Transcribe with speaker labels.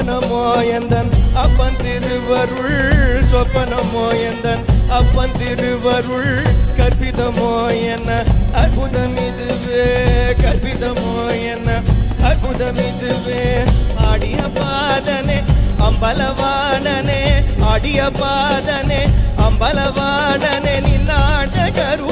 Speaker 1: சொப்பனமோ அப்பன் திருவருள் சொப்பனமோயந்தன் அப்பன் திருவருள் கற்பிதமோ என்ன? அற்புதம் இதுவே கற்பிதமோ என்ன? அற்புதம் இதுவே ஆடிய பாதனே அம்பலவாணனே ஆடிய பாதனே அம்பலவாணனே நின்னாட்ட